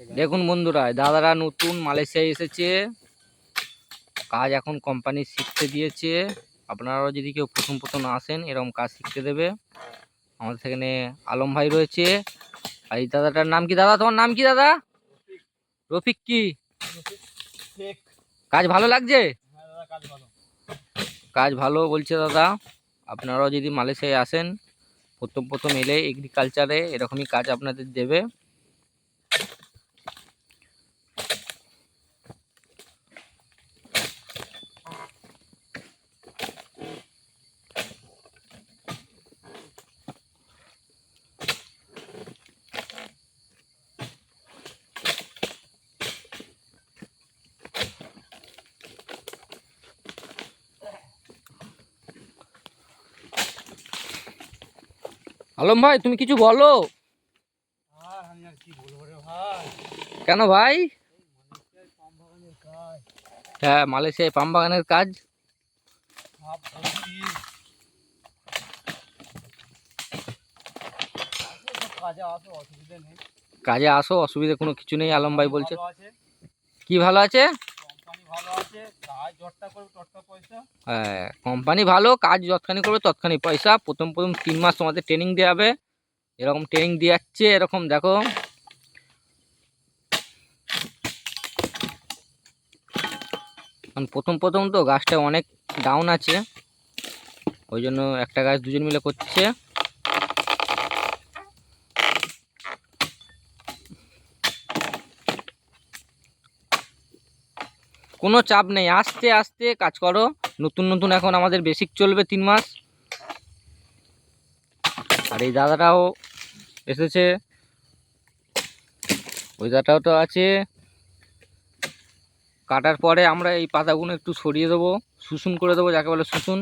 দেখুন বন্ধুরা দাদারা নতুন মালয়েশিয়ায় এসেছে। কাজ এখন কোম্পানি শিখতে দিয়েছে। আপনারাও যদি কেউ প্রথম প্রথম আসেন, এরকম কাজ শিখতে দেবে। আমাদের সেখানে আলম ভাই রয়েছে। আর এই দাদাটার নাম কি দাদা? তোমার নাম কি দাদা? রফিক কি? কাজ ভালো লাগছে? কাজ ভালো বলছে দাদা। আপনারাও যদি মালয়েশিয়ায় আসেন, প্রথম প্রথম এলে এগ্রিকালচারে এরকমই কাজ আপনাদের দেবে। আলম ভাই তুমি কিছু বলো। কেন ভাই? হ্যাঁ মালয়েশিয়ায় পাম বাগানের কাজ। কাজে আসো অসুবিধা কোনো কিছু নেই আলম ভাই বলছে। কি ভালো আছে? হ্যাঁ কোম্পানি ভালো, কাজ যতখানি করবে ততখানি পয়সা। প্রথম প্রথম তিন মাস তোমাদের ট্রেনিং দেওয়া হবে। এরকম ট্রেনিং দিয়ে যাচ্ছে এরকম দেখো। প্রথম প্রথম তো গাছটা অনেক ডাউন আছে। ওই জন্য একটা গাছ দুজন মিলে করছে। কোনো চাপ নেই। আস্তে আস্তে কাজ করো। নতুন নতুন এখন আমাদের বেসিক চলবে তিন মাস। আর এই দাদাটাও এসেছে। ওই দাদাটাও তো আছে। কাটার পরে আমরা এই পাতাগুলো একটু সরিয়ে দেবো। শুশুন করে দেবো, যাকে বলে শুশুন।